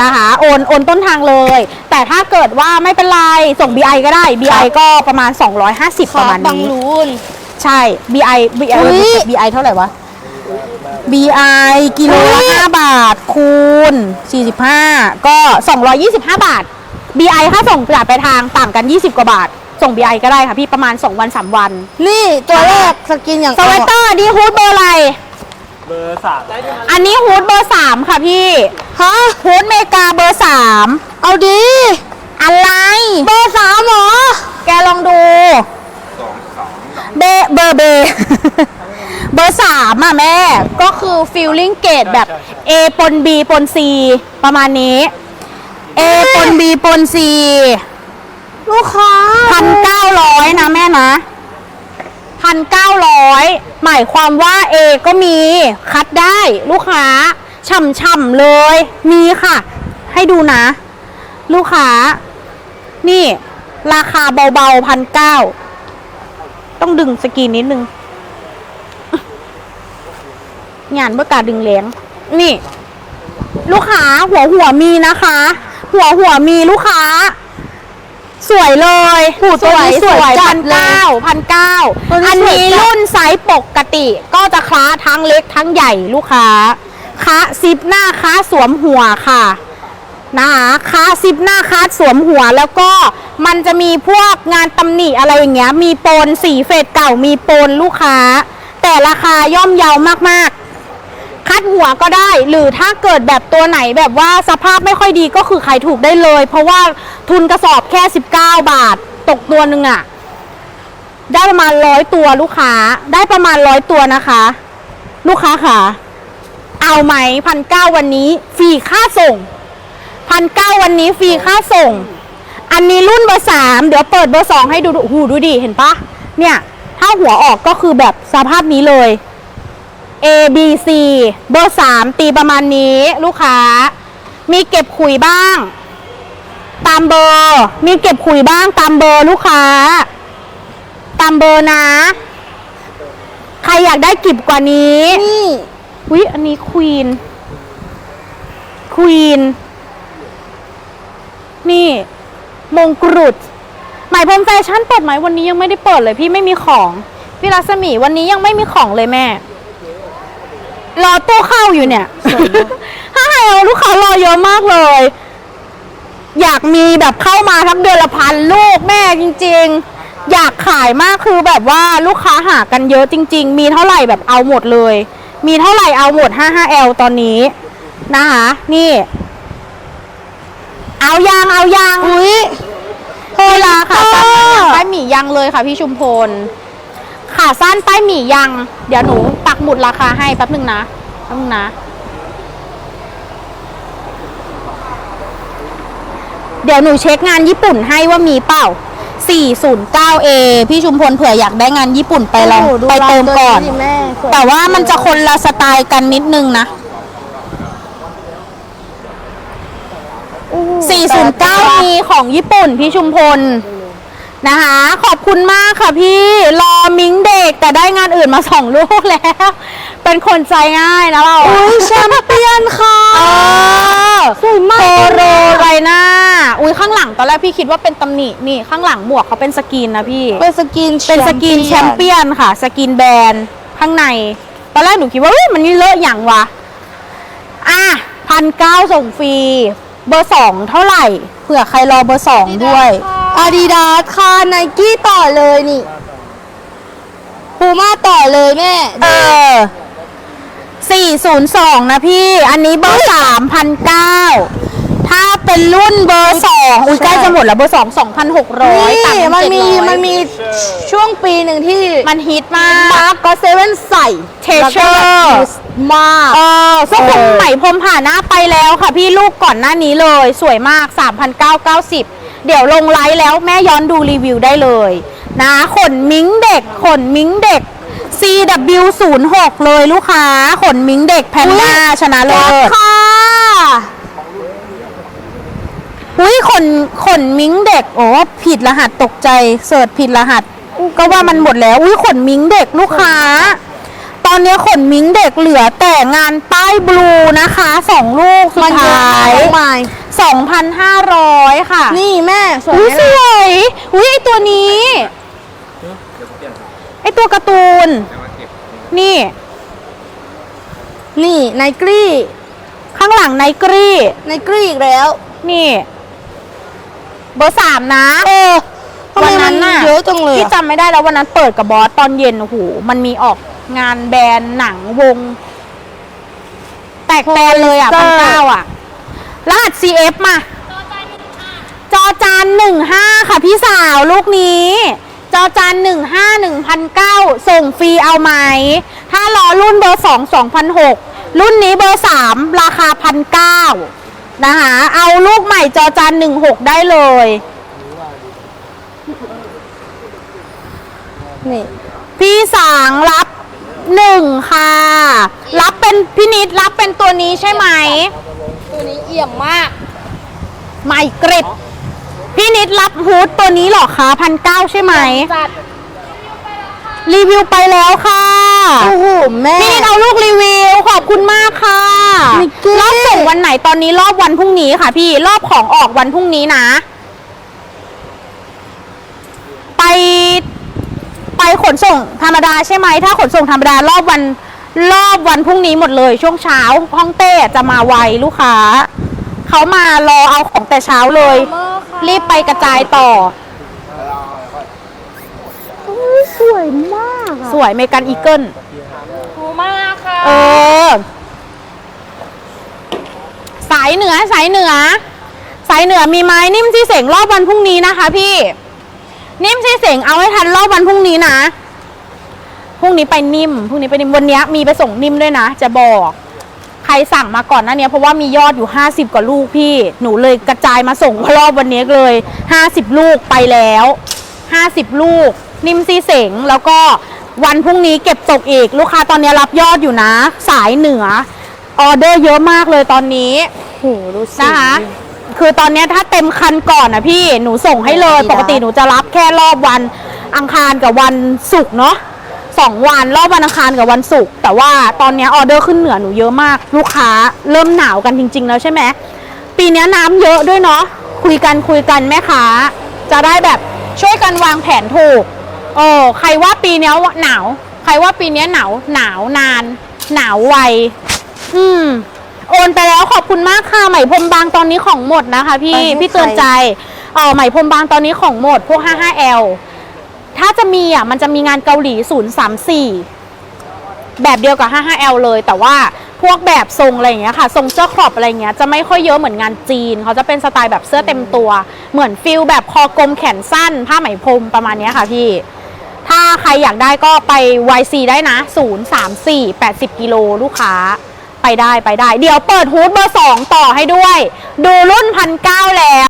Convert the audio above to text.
นะคะโอนโอนต้นทางเลย แต่ถ้าเกิดว่าไม่เป็นไร ส่ง BI ก็ได้ BI ก็ประมาณ 250 ประมาณบางนี้ รูน ใช่ BI BI อุ๊ย BI เท่าไหร่วะ BI กิโลละ5บาท คูณ 45 ก็ 225 บาท BI ค่าส่งจ่ายไปทางต่างกัน 20 กว่าบาท ส่ง BI ก็ได้ค่ะพี่ประมาณ 2 วัน 3 วันนี่ตัวแรกสกินอย่างสเวตเตอร์ดีฮูดเบอร์อะไร เบอร์สามอันนี้ฮูดเบอร์ 3 ค่ะพี่ ฮะฮูดเมกาเบอร์3เอาดี อะไร เบอร์สามเหรอ แกลองดูเบเบอร์เบ เบอร์สามอะแม่ ก็คือฟิลลิ่งเกตแบบ A ปน B ปน C ประมาณนี้ A ปน B ปน C ลูกค้าพันเก้าร้อยนะแม่นะพันเก้าร้อยหมายความว่า A ก็มีคัดได้ลูกค้า ฉ่ำๆเลย มีค่ะ ให้ดูนะ ลูกค้า นี่ ราคาเบาๆพันเก้าต้องดึงสกรีนนิดนึงงานเมื่อกล้าดึงแรงนี่ ลูกค้าหัวหัวมีนะคะ หัวหัวมีลูกค้า สวยเลยหูตัวนี้สวยพันเก้าพันเก้าอันนี้รุ่นไซส์ปกติ ก็จะคล้าทั้งเล็กทั้งใหญ่ลูกค้า คะซิปหน้าคะสวมหัวค่ะนะคะคะซิปหน้าคัดสวมหัวแล้วก็มันจะมีพวกงานตำหนิอะไรอย่างเงี้ยมีโปนสีเฟดเก่ามีโปนลูกค้า แต่ราคาย่อมเยาวมากๆ คัดหัวก็ได้หรือถ้าเกิดแบบตัวไหนแบบว่าสภาพไม่ค่อยดีก็คือขายถูกได้เลย เพราะว่าทุนกระสอบแค่ 19 บาท ตกตัวหนึ่งอะได้ประมาณร้อยตัวลูกค้าได้ประมาณร้อยตัวนะคะ ลูกค้าค่ะ เอาไหมพันเก้าวันนี้ฟรีค่าส่งพันเก้าวันนี้ฟรีค่าส่ง อันนี้รุ่นเบอร์สามเดี๋ยวเปิดเบอร์สองให้ดูดูหูดูดิเห็นปะเนี่ย ถ้าหัวออกก็คือแบบสภาพนี้เลย A B C เบอร์สามตีประมาณนี้ลูกค้า มีเก็บขุยบ้าง ตามเบอร์ มีเก็บขุยบ้างตามเบอร์ลูกค้า ตามเบอร์นะ ใครอยากได้กิบกว่านี้นี่ วิอันนี้ควีนควีนนี่ มงกรุดหมายพรมแฟชั่นเปิดไหมวันนี้ยังไม่ได้เปิดเลยพี่ไม่มีของพี่รัศมีวันนี้ยังไม่มีของเลยแม่ รอตู้เข้าอยู่เนี่ยถ้าให้เอาลูกค้ารอเยอะมากเลย อยากมีแบบเข้ามาทั้งเดือนละพันลูกแม่จริง ๆ อยากขายมากคือแบบว่าลูกค้าหากันเยอะจริง ๆ มีเท่าไหร่แบบเอาหมดเลย มีเท่าไหร่เอาหมด 55L ตอนนี้นะคะ นี่ เอายางเอายางอุ้ยเวลาขาสั้นป้ายหมี่ยังเลยค่ะพี่ชุมพลขาสั้นป้ายหมี่ยัง เดี๋ยวหนูปักหมุดราคาให้แป๊บนึงนะแป๊บนึงนะ เดี๋ยวหนูเช็คงานญี่ปุ่นให้ว่ามีเปล่า 409A พี่ชุมพลเผื่ออยากได้งานญี่ปุ่นไปลองโโหดูไปเติมก่อนลายตัวดิแม่สยแต่ว่ามันจะคนละสไตล์กันนิดนึงนะโอ้โห409 มีของญี่ปุ่นพี่ชุมพลนะคะ ขอบคุณมากค่ะพี่ รอมิงเด็กแต่ได้งานอื่นมาสองลูกแล้ว เป็นคนใจง่ายนะเราอุ้ยแชมเปี้ยนค่ะเออสวยมากโปโร พี่คิดว่าเป็นตำหนินี่ข้างหลังหมวกเขาเป็นสกรีนนะพี่ เป็นสกินเป็นสกรีนแชมเปี้ยนค่ะ สกรีนแบรนด์ข้างใน ตอนแรกหนูคิดว่าเอ้ยมันนี่เลอะอย่างวะ อะพันเก้าส่งฟรี เบอร์สองเท่าไหร่เผื่อใครรอเบอร์สองด้วยอาดิดาสค่ะไนกี้ต่อเลยนี่พูม่าต่อเลยแม่ เออสี่ศูนย์สองนะพี่ อันนี้เบอร์สามพันเก้าถ้าเป็นรุ่นเบอร์สองอุ้ยใกล้จะหมดแล้วเบอร์สองสองพันหกร้อยนี่ต่างมันเจ็ดมีร้อยมันมีช่วงปีหนึ่งที่มันฮิตมากมาร์กก็เซเว่นใส่ Treasure มาก เออเสื้อคลุมเออไหมพรมผ่านหน้าไปแล้วค่ะพี่ลูกก่อนหน้านี้เลย สวยมาก 3,990 เดี๋ยวลงไลฟ์แล้วแม่ย้อนดูรีวิวได้เลย นะขนมิ้งเด็กขนมิ้งเด็ก CW06 เลยลูกค้า ขนมิ้งเด็กแพนด้าชนะเลิศ ค่ะ อุ้ยขนขนมิ้งเด็กโอ้ผิดรหัสตกใจเสิร์ชผิดรหัส ก็ว่ามันหมดแล้ว อุ้ยขนมิ้งเด็กลูกค้า ตอนนี้ขนมิงเด็กเหลือแต่งานป้ายบลูนะคะสองลูกสุมัดนเยอะท้ามากยน้องไม้2,500ค่ะ นี่แม่สวยอุ้ยไหมสล่ะวยอุ้ยไอตัวนี้ไอตัวการ์ตูน นี่ นี่ไนกรีข้างหลังไนกรีไนกรีอีกแล้ว นี่ เบอร์สามนะ เออทำไมวันมันั้นนน่ะเยอะจังเลยพี่อะจำไม่ได้แล้ววันนั้นเปิดกับบอสตอนเย็นโอ้โหมันมีออกงานแบรนด์หนังวง แตกแตนเลยอะพันเก้าอะรหัส CF มา จอจานหนึ่งห้าค่ะพี่สาวลูกนี้ จอจานหนึ่งห้าหนึ่งพันเก้าส่งฟรีเอาไหม ถ้ารอรุ่นเบอร์สองสองพันหกรุ่นนี้เบอร์สามราคาพันเก้า นะคะ เอาลูกใหม่จอจานหนึ่งหกได้เลย นี่ พี่สางรับหนึ่งค่ะ รับเป็นพี่นิดรับเป็นตัวนี้ใช่ไหม ตัวนี้เอี่ยมมากใหม่กริบพี่นิดรับฮูดตัวนี้เหรอคะพันเก้าใช่ไหม จัดรีวิวไปแล้วค่ะ โอ้โหแม่ พี่นิดเอาลูกรีวิวขอบคุณมากค่ะมิกกี้รอบส่ง วันไหนตอนนี้รอบวันพรุ่งนี้ค่ะพี่รอบของออกวันพรุ่งนี้นะ ไปไปขนส่งธรรมดาใช่ไหมถ้าขนส่งธรรมดารอบวันรอบวันพรุ่งนี้หมดเลย ช่วงเช้าห้องเต้จะมาไวลูกค้าเขามารอเอาของแต่เช้าเลย รีบไปกระจายต่อสวยมากอะสวยเมกันอีเกิลถูมากค่ะ เออสายเหนือสายเหนือ สายเหนือมีไม้นิ่มที่เสงรอบวันพรุ่งนี้นะคะ พี่ นิ่มที่เสงเอาให้ทันรอบวันพรุ่งนี้นะพรุ่งนี้ไปนิ่มพรุ่งนี้ไปนิ่มวันนี้มีไปส่งนิ่มด้วยนะ จะบอก ใครสั่งมาก่อนหน้านี้เพราะว่ามียอดอยู่ 50 กว่าลูกพี่ หนูเลยกระจายมาส่งรอบวันนี้เลย 50 ลูกไปแล้ว 50 ลูก นิ่มซีเสงแล้วก็วันพรุ่งนี้เก็บตกอีก ลูกค้าตอนนี้รับยอดอยู่นะ สายเหนือออเดอร์เยอะมากเลยตอนนี้ โหดูสิ นะคะคือตอนเนี้ยถ้าเต็มคันก่อนนะพี่หนูส่งให้เลยดีนะปกติหนูจะรับแค่รอบวันอังคารกับวันศุกร์เนาะสองวันรอบวันอังคารกับวันศุกร์แต่ว่าตอนเนี้ยออเดอร์ขึ้นเหนือหนูเยอะมาก ลูกค้าเริ่มหนาวกันจริง ๆ แล้วใช่ไหมปีเนี้ยน้ำเยอะด้วยเนาะคุยกันคุยกันแม่ค้า จะได้แบบช่วยกันวางแผนถูกเออใครว่าปีเนี้ยหนาว ใครว่าปีเนี้ยหนาวหนาวนาน หนาวไวอืม โอนไปแล้วขอบคุณมากค่ะไหมพรมบางตอนนี้ของหมดนะคะ พี่ไปให้พี่เตือนใคร ใจเออไหมพรมบางตอนนี้ของหมดพวก 55L ถ้าจะมีอะมันจะมีงานเกาหลี 034 แบบเดียวกับ 55L เลย แต่ว่าพวกแบบทรงอะไรอย่างเงี้ยค่ะทรงเสื้อครอปอะไรอย่างเงี้ยจะไม่ค่อยเยอะเหมือนงานจีน เขาจะเป็นสไตล์แบบเสื้อเต็มตัว เหมือนฟิลแบบคอกลมแขนสั้น ผ้าไหมพรมประมาณเนี้ยค่ะพี่ ถ้าใครอยากได้ก็ไป YC ได้นะ 034 80 กิโลลูกค้า ไปได้ไปได้ เดี๋ยวเปิดฮูดเบอร์สองต่อให้ด้วย ดูรุ่นพันเก้าแล้ว